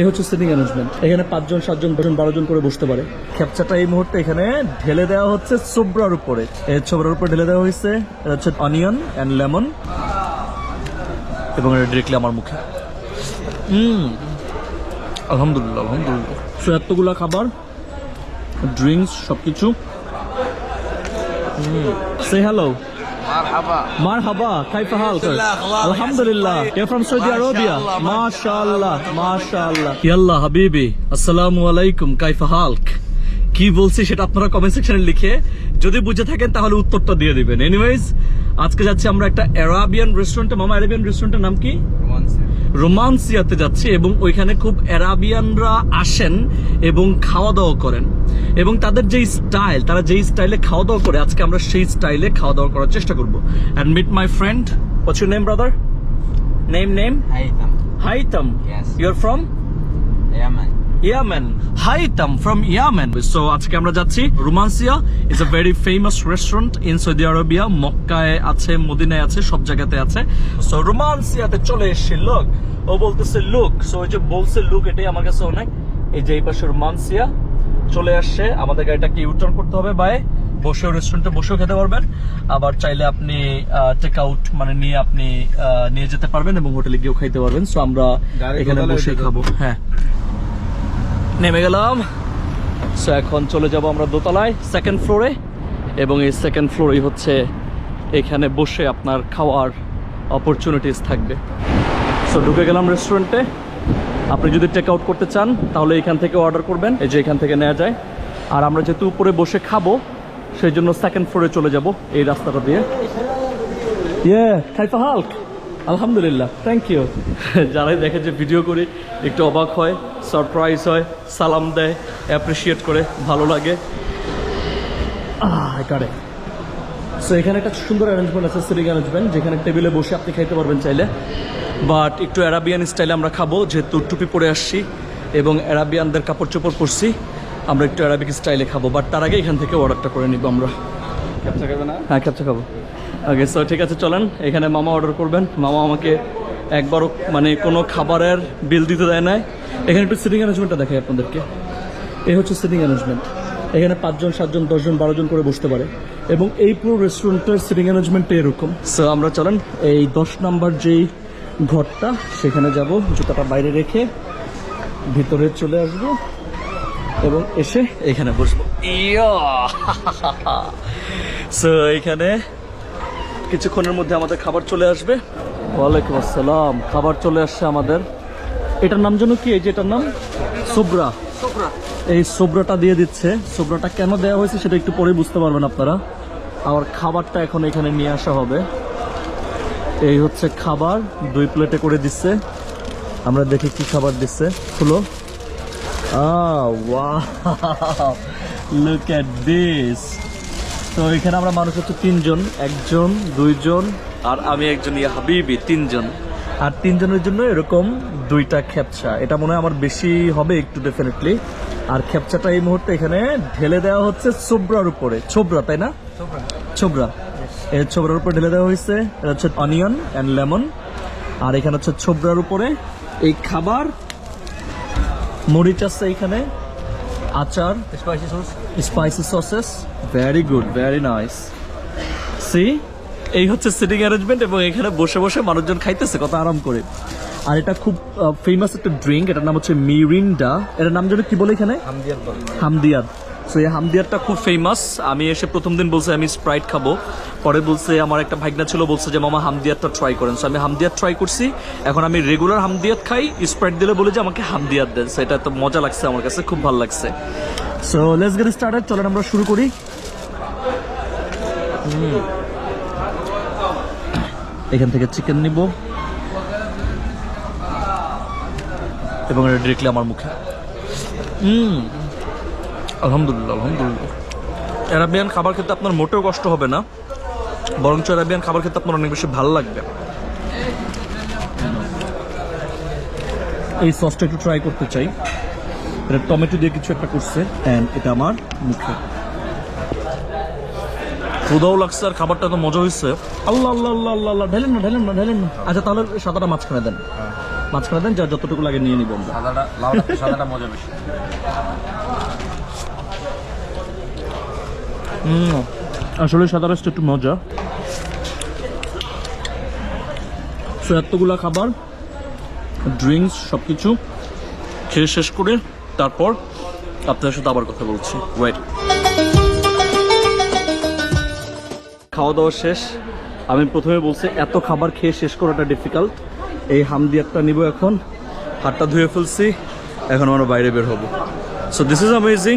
এই হচ্ছে sitting arrangement এখানে পাঁচজন সাতজন দশজন বারো জন করে বসতে পারে। ক্যাপচাটা এই মুহূর্তে এখানে ঢেলে দেওয়া হচ্ছে সোবরার উপরে। এই সোবরার উপরে ঢেলে দেওয়া হয়েছে। এটা হচ্ছে অনিয়ন অ্যান্ড লেমন এবং এটা ডিরেক্টলি আমার মুখে। হুম। আলহামদুলিল্লাহ আলহামদুলিল্লাহ। সো এতগুলা খাবার ড্রিঙ্কস সবকিছু। সে hello Marhaba. Kaifa halkar? Alhamdulillah. You're from Saudi Arabia. MashaAllah. MashaAllah. Yallah Habibi. Assalamu alaikum. Kaifa halk? কি বলছি সেটা আপনারা কমেন্ট সেকশনে লিখে যদি বুঝে থাকেন তাহলে উত্তরটা দিয়ে দিবেন এনিওয়েজ আজকে যাচ্ছি আমরা একটা অ্যারাবিয়ান রেস্টুরেন্টে মামা অ্যারাবিয়ান রেস্টুরেন্টের নাম কি রোমান্সিয়াতে যাচ্ছি এবং ওইখানে খুব অ্যারাবিয়ানরা আসেন এবং খাওয়া দাওয়া করেন। এবং তাদের যেই স্টাইল তারা যেই স্টাইলে খাওয়া দাওয়া করে আজকে আমরা সেই স্টাইলে খাওয়া দাওয়া করার চেষ্টা করব। And meet my friend what's your name brother name name Haitham Haitham your are from Yemen Haitham from Yemen so আজকে আমরা যাচ্ছি Romansiah is a very famous restaurant in Saudi Arabia মক্কায় আছে মদিনায় আছে সব জায়গাতে আছে। সো রোমান্সিয়াতে চলে এসেছি লোক ও বলতেছে লুক সো ওই যে বলছে লুক এটাই আমার কাছে অনেক। এই যে এই পাশে রোমান্সিয়া চলে আসছে আমাদের গাড়িটাকে ইউটার্ন করতে হবে বাই বসেও রেস্টুরেন্টে বসেও খেতে পারবেন। আবার চাইলে আপনি টেক আউট মানে নিয়ে আপনি নিয়ে যেতে পারবেন এবং হোটেলে গিয়েও খাইতে পারবেন। সো আমরা এখানে বসে খাব। হ্যাঁ। নেমে গেলাম। সো এখন চলে যাব আমরা দোতলায় সেকেন্ড ফ্লোরে এবং এই সেকেন্ড ফ্লোরেই হচ্ছে এখানে বসে আপনার খাওয়ার অপরচুনিটিস থাকবে। সো ঢুকে গেলাম রেস্টুরেন্টে আপনি যদি টেক আউট করতে চান, তাহলে এখান থেকে অর্ডার করবেন। এই যে এখান থেকে নেওয়া যায়। আর আমরা যেহেতু উপরে বসে খাব, সেই জন্য সেকেন্ড ফ্লোরে চলে যাব এই রাস্তাটা দিয়ে। ইয়ে খাইফা হাল্ক আলহামদুলিল্লাহ থ্যাংক ইউ যারাই দেখে যে ভিডিও করি একটু অবাক হয় সারপ্রাইজ হয় সালাম দেয় অ্যাপ্রিসিয়েট করে ভালো লাগে। সো এখানে একটা সুন্দর অ্যারেঞ্জমেন্ট আছে সিটিং অ্যারেঞ্জমেন্ট যেখানে টেবিলে বসে আপনি খাইতে পারবেন চাইলে। বাট একটু অ্যারাবিয়ান স্টাইলে আমরা খাব যেহেতু টুপি পরে আসছি এবং অ্যারাবিয়ানদের কাপড় চোপড় পরছি আমরা একটু অ্যারাবিক স্টাইলে খাব। বাট তার আগে এখান থেকে অর্ডারটা করে নিব আমরা। হ্যাঁ ক্যাপচা খাব ওকে সো ঠিক আছে, চলেন। এখানে মামা অর্ডার করবেন। মামা আমাকে একবারও মানে কোনো খাবারের বিল দিতে দেয় নাই। এখানে একটু সিটিং অ্যারেঞ্জমেন্টটা দেখাই আপনাদেরকে। এই হচ্ছে সিটিং অ্যারেঞ্জমেন্ট এখানে পাঁচজন, সাতজন, দশজন, বারো জন করে বসতে পারে। এবং এই পুরো রেস্টুরেন্টের সিটিং অ্যারেঞ্জমেন্টটা এরকম। সো আমরা চলেন। এই দশ নাম্বার যেই ঘরটা, সেখানে যাব, জুতাটা বাইরে রেখে ভিতরে চলে আসব এবং এসে এখানে বসবো। ইয়া। সো এখানে কিছুক্ষণের মধ্যে আমাদের খাবার চলে আসবে। ওয়ালাইকুম আসসালাম। খাবার চলে আসছে আমাদের। এটার নাম যেন কি? এই যে এটার নাম? সোবরা। এই সোবরাটা দিয়ে দিচ্ছে। সোবরাটা কেন দেওয়া হয়েছে সেটা একটু পরে বুঝতে পারবেন আপনারা। আর খাবারটা এখন এখানে নিয়ে আসা হবে। এই হচ্ছে খাবার। দুই প্লেটে করে দিচ্ছে। আমরা দেখি কি খাবার দিচ্ছে। খুলো। Ah, wow. Look at this. তো এখানে আমরা মানুষ হচ্ছে তিনজন একজন দুইজন আর আমি একজন ইয়া হাবিবি তিনজন। আর তিনজনের জন্য এরকম দুইটা খেপচা এটা মনে হয় আমার বেশি হবে একটু ডেফিনেটলি আর খেপচাটা এই মুহূর্তে এখানে ঢেলে দেওয়া হচ্ছে ছোবরার উপরে। ছোবরা তাই না? ছোবরা এই ছোবরার উপরে ঢেলে দেওয়া হয়েছে। এটা হচ্ছে অনিয়ন অ্যান্ড লেমন আর এখানে হচ্ছে ছোবরার উপরে এই খাবার। মরিচ আছে এখানে। আচার spicy sauce, spicy sauces. Very good, very nice. See, এই হচ্ছে সিটিং অ্যারেঞ্জমেন্ট এবং এখানে বসে বসে মানুষজন খাইতেছে কত আরাম করে। আর এটা খুব ফেমাস একটা ড্রিঙ্ক এটার নাম হচ্ছে মিরিন্ডা। এটার নাম যেন কি বলে এখানে? হামদিয়াদ হামদিয়াদ সো, এই হামদিয়ারটা খুব ফেমাস আমি এসে প্রথম দিন বলছে, আমি স্প্রাইট খাব। পরে বলছে, আমার একটা ভাগনা ছিল, বলছে যে, মামা, হামদিয়ারটা ট্রাই করেন। সো আমি হামদিয়ার ট্রাই করছি। এখন আমি রেগুলার হামদিয়াত খাই স্প্রাইট দিলে বলে যে, আমাকে হামদিয়াত দেন। So, এটা তো মজা লাগছে আমার কাছে, খুব ভালো লাগছে। সো লেটস গেট স্টার্টেড চলেন, আমরা শুরু করি। এখান থেকে চিকেন নিব। এবং এটা ডিরেক্টলি আমার মুখে। হুম। আলহামদুলিল্লাহ আলহামদুলিল্লাহ। অ্যারাবিয়ান খাবার খেতে আপনার মোটেও কষ্ট হবে না বরঞ্চ অ্যারাবিয়ান খাবার খেতে আপনার অনেক বেশি ভালো লাগবে। এই সসটা একটু ট্রাই করতে চাই। এটা টমেটো দিয়ে কিছু একটা করছে অ্যান্ড এটা আমার মুখে। ক্ষুদাও লাগছে আর খাবারটা তো মজা হয়েছে আল্লাহ আল্লাহ আল্লাহ আল্লাহ আল্লাহ ঢেলেন না ঢেলেন না ঢেলেন না। আচ্ছা তাহলে সাদাটা মাঝখানে দেন। মাঝখানে দেন যা যতটুকু লাগে নিয়ে নিব আমরা। সাদাটা সাদাটা মজা বেশি হুম, আসলে সাদা রাইসটা একটু মজা। সো এতগুলা খাবার ড্রিঙ্কস সব কিছু খেয়ে শেষ করে তারপর আপনাদের সাথে আবার কথা বলছি। ওয়েট খাওয়া দাওয়া শেষ। আমি প্রথমে বলছি, এত খাবার খেয়ে শেষ করাটা ডিফিকাল্ট এই হামদিয়ারটা নিব এখন। হাতটা ধুয়ে ফেলছি। এখন আমরা বাইরে বের হব। So this is amazing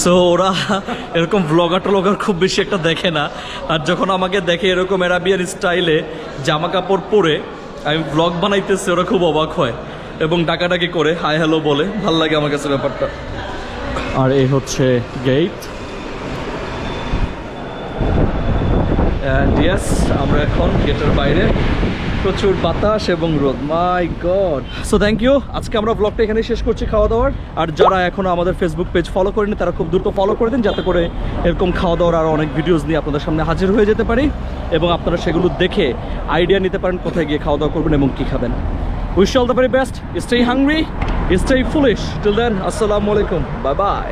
so ওরা এরকম ব্লগার টলগার খুব বেশি একটা দেখে না। আর যখন আমাকে দেখে এরকম অ্যারাবিয়ান স্টাইলে জামা কাপড় পরে, আমি ব্লগ বানাইতেছি, ওরা খুব অবাক হয় এবং ডাকাডাকি করে, হাই হ্যালো বলে। ভালো লাগে আমার কাছে ব্যাপারটা। আর এই হচ্ছে গেট ইয়েস আমরা এখন গেটের বাইরে। প্রচুর বাতাস এবং রোদ। My god so thank you আজকে আমরা ব্লগটা এখানে শেষ করছি খাওয়া দাওয়ার আর যারা এখনও আমাদের ফেসবুক পেজ ফলো করেনি তারা খুব দ্রুত ফলো করে দিন, যাতে করে এরকম খাওয়া দাওয়ার আরও অনেক ভিডিওস নিয়ে আপনাদের সামনে হাজির হয়ে যেতে পারি এবং আপনারা সেগুলো দেখে আইডিয়া নিতে পারেন কোথায় গিয়ে খাওয়া দাওয়া করবেন এবং কী খাবেন। Wish all the very best stay hungry stay foolish till then আসসালামু আলাইকুম বাই বাই